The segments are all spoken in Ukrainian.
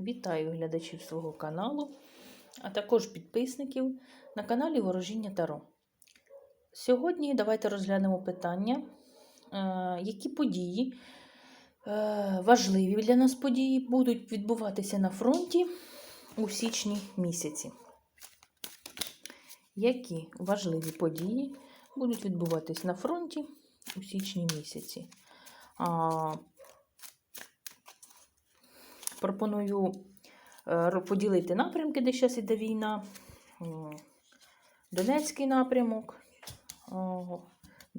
Вітаю глядачів свого каналу, а також підписників на каналі Ворожіння Таро. Сьогодні давайте розглянемо питання, е, які події, е, важливі для нас події, будуть відбуватися на фронті у січні місяці. Які важливі події будуть відбуватись на фронті у січні місяці? Пропоную е, поділити напрямки, де зараз іде війна. Донецький напрямок.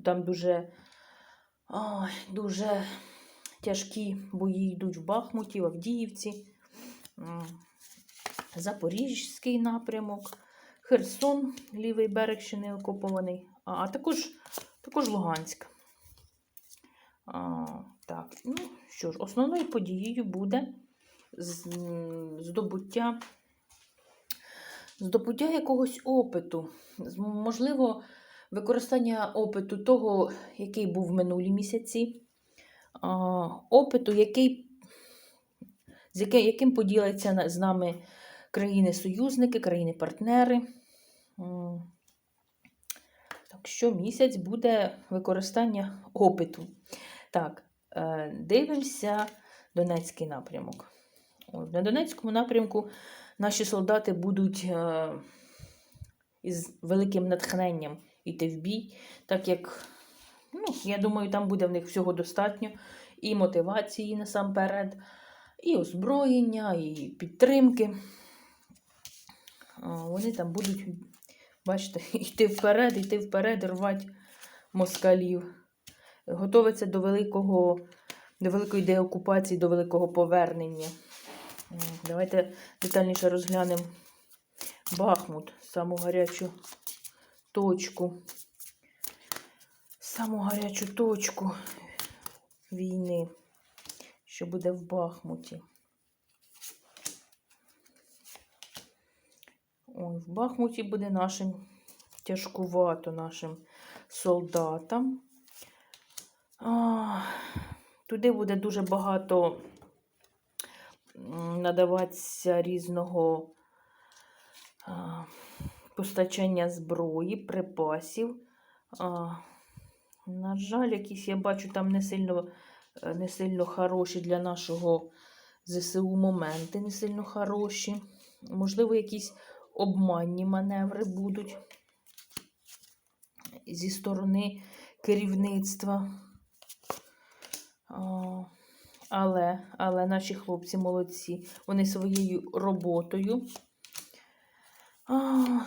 Там дуже, ой, дуже тяжкі бої йдуть в Бахмуті, в Авдіївці. М, Запорізький напрямок, Херсон, лівий берег ще не окупований, а, також, також Луганськ. А, так, ну що ж, основною подією буде здобуття, здобуття якогось опиту. Можливо, використання опиту того, який був в минулі місяці, опиту, який, з яким поділяться з нами країни-союзники, країни-партнери. Так що місяць буде використання опиту. Так, е, дивимося Донецький напрямок. На Донецькому напрямку наші солдати будуть е, із великим натхненням йти в бій, так як, ну, я думаю, там буде в них всього достатньо і мотивації насамперед, і озброєння, і підтримки. Вони там будуть, бачите, йти вперед, йти вперед, рвати москалів. Готовиться до великого, до великої деокупації, до великого повернення. Давайте детальніше розглянемо Бахмут, саму гарячу точку. Саму гарячу точку війни, що буде в Бахмуті. Ой, в Бахмуті буде нашим тяжкувато нашим солдатам. А, туди буде дуже багато надаватися різного постачання зброї, припасів. На жаль, якісь я бачу там не сильно, е, не сильно хороші для нашого ЗСУ моменти, не сильно хороші. Можливо, якісь обманні маневри будуть зі сторони керівництва. Але, але наші хлопці молодці, вони своєю роботою,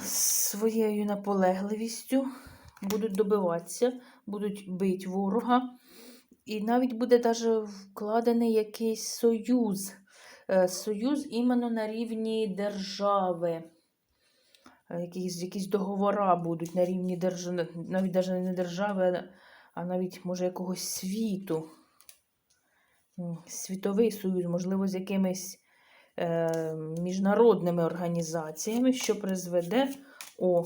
своєю наполегливістю будуть добиватися, будуть бити ворога. І навіть буде даже вкладений якийсь союз. Е, Союз іменно на рівні держави. Е, Якісь, якісь договора будуть на рівні держави, навіть навіть не держави, а навіть, може, якогось світу. Світовий союз, можливо, з якимись е, міжнародними організаціями, що призведе. О,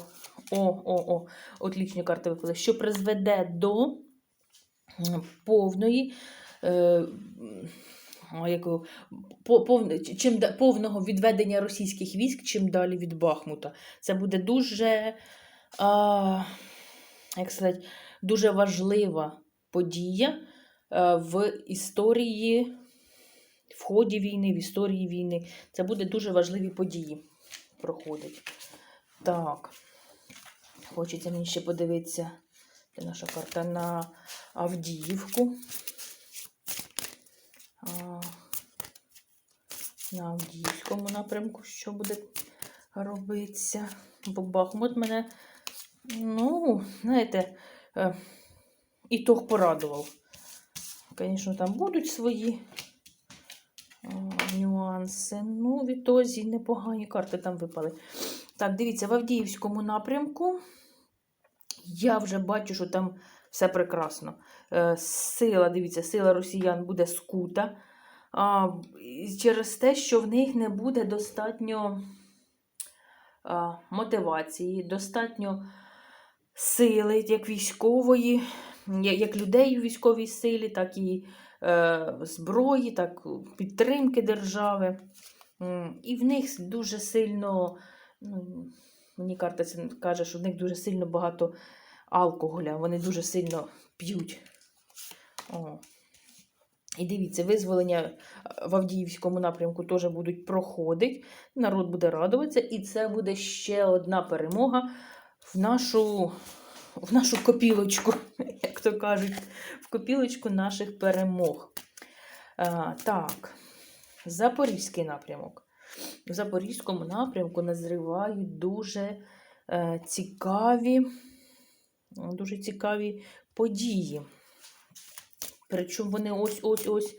о, о, о, отлічні карти випали, що призведе до повної. Е, по- повне- чим повного відведення російських військ, чим далі від Бахмута. Це буде дуже, а, як сказати, дуже важлива подія в історії, в ході війни, в історії війни. Це буде дуже важливі події проходить. Так. Хочеться мені ще подивитися. Це наша карта на Авдіївку. На Авдіївському напрямку, що буде робитися. Бо Бахмут мене, ну, знаєте, е, ітог порадував. Звісно, там будуть свої нюанси. Ну, відтоді непогані карти там випали. Так, дивіться, в Авдіївському напрямку я вже бачу, що там все прекрасно. Е, Сила, дивіться, сила росіян буде скута. А, через те, що в них не буде достатньо а, мотивації, достатньо сили, як військової, як людей у військовій силі, так і е, зброї, так підтримки держави. І в них дуже сильно, ну, мені карта каже, що в них дуже сильно багато алкоголя, вони дуже сильно п'ють. О. І дивіться, визволення е, в Авдіївському напрямку теж будуть проходити. Народ буде радуватися, і це буде ще одна перемога в нашу, в нашу копілочку, як то кажуть, в копілочку наших перемог. А, так, Запорізький напрямок. В Запорізькому напрямку назрівають дуже е, цікаві, дуже цікаві події. Причому вони ось-ось-ось,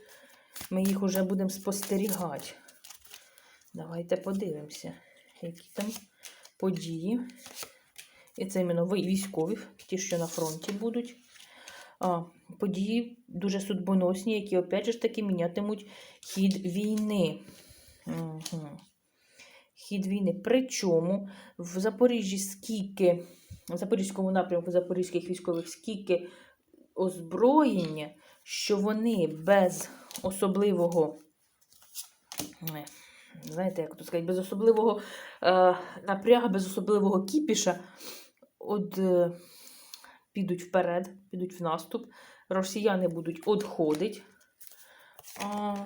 ми їх вже будемо спостерігати. Давайте подивимося, які там події. І це іменно військові, ті, що на фронті будуть. Події дуже судьбоносні, які, опять же таки, мінятимуть хід війни. Хід війни. Причому в Запоріжжі скільки, в Запорізькому напрямку запорізьких військових скільки озброєння, що вони без особливого, е, знаєте, як то сказати, без особливого е, напрягу, без особливого кіпіша, от, е, підуть вперед, підуть в наступ, росіяни будуть відходити, а,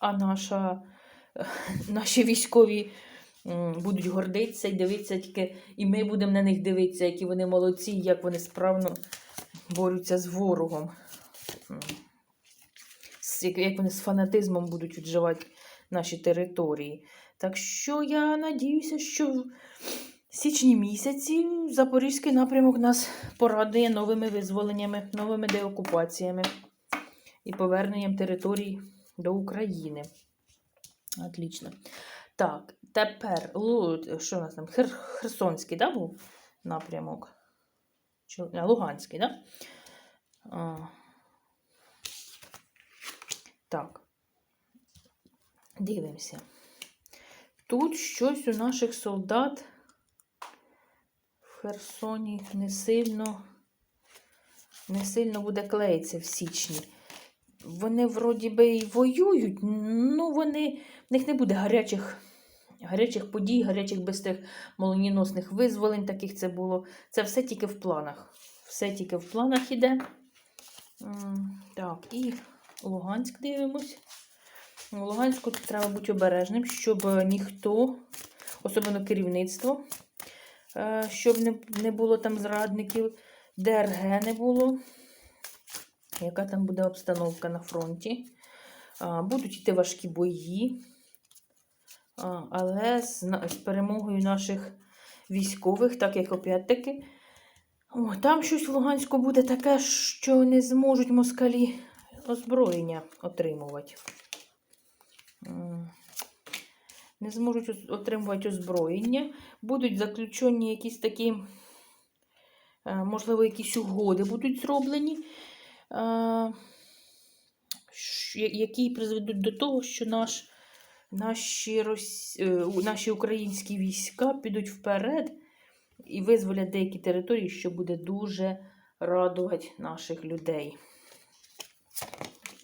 а наша, наші військові будуть гордитися і дивитися тільки, і ми будемо на них дивитися, які вони молодці, як вони справно борються з ворогом. Як вони з фанатизмом будуть відживати наші території. Так що я надіюся, що січні місяці Запорізький напрямок нас порадує новими визволеннями, новими деокупаціями і поверненням територій до України. Отлично. Так, тепер що у нас там? Хер... Херсонський, да, був напрямок? Луганський, да? А... Так. Дивимося. Тут щось у наших солдат Херсоні не сильно, не сильно буде клеїтися в січні. Вони вроді би і воюють, ну вони, в них не буде гарячих, гарячих подій, гарячих без тих молоніносних визволень, таких це було. Це все тільки в планах. Все тільки в планах іде. Так, і Луганськ дивимось. У Луганську треба бути обережним, щоб е, ніхто, особливо керівництво, щоб не, не було там зрадників, ДРГ не було. Яка там буде обстановка на фронті? Будуть йти важкі бої, але з, перемогою наших військових, так як опять-таки, там щось в Луганську буде таке, що не зможуть москалі озброєння отримувати. Не зможуть отримувати озброєння. Будуть заключені якісь такі, е, можливо, якісь угоди будуть зроблені, е, які призведуть до того, що наш, наші, е, наші українські війська підуть вперед і визволять деякі території, що буде дуже радувати наших людей.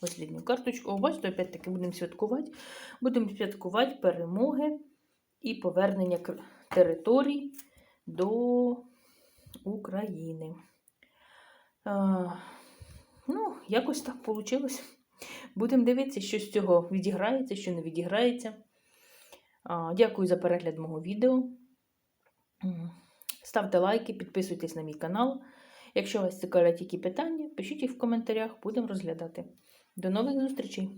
Послідню карточку. О, бачите, опять-таки будемо святкувати. Будемо святкувати перемоги і повернення територій до України. А, ну, якось так вийшло. Будемо дивитися, що з цього відіграється, що не відіграється. А, дякую за перегляд мого відео. Ставте лайки, підписуйтесь на мій канал. Якщо вас цікавлять які питання, пишіть їх в коментарях, будемо розглядати. До нових зустрічей!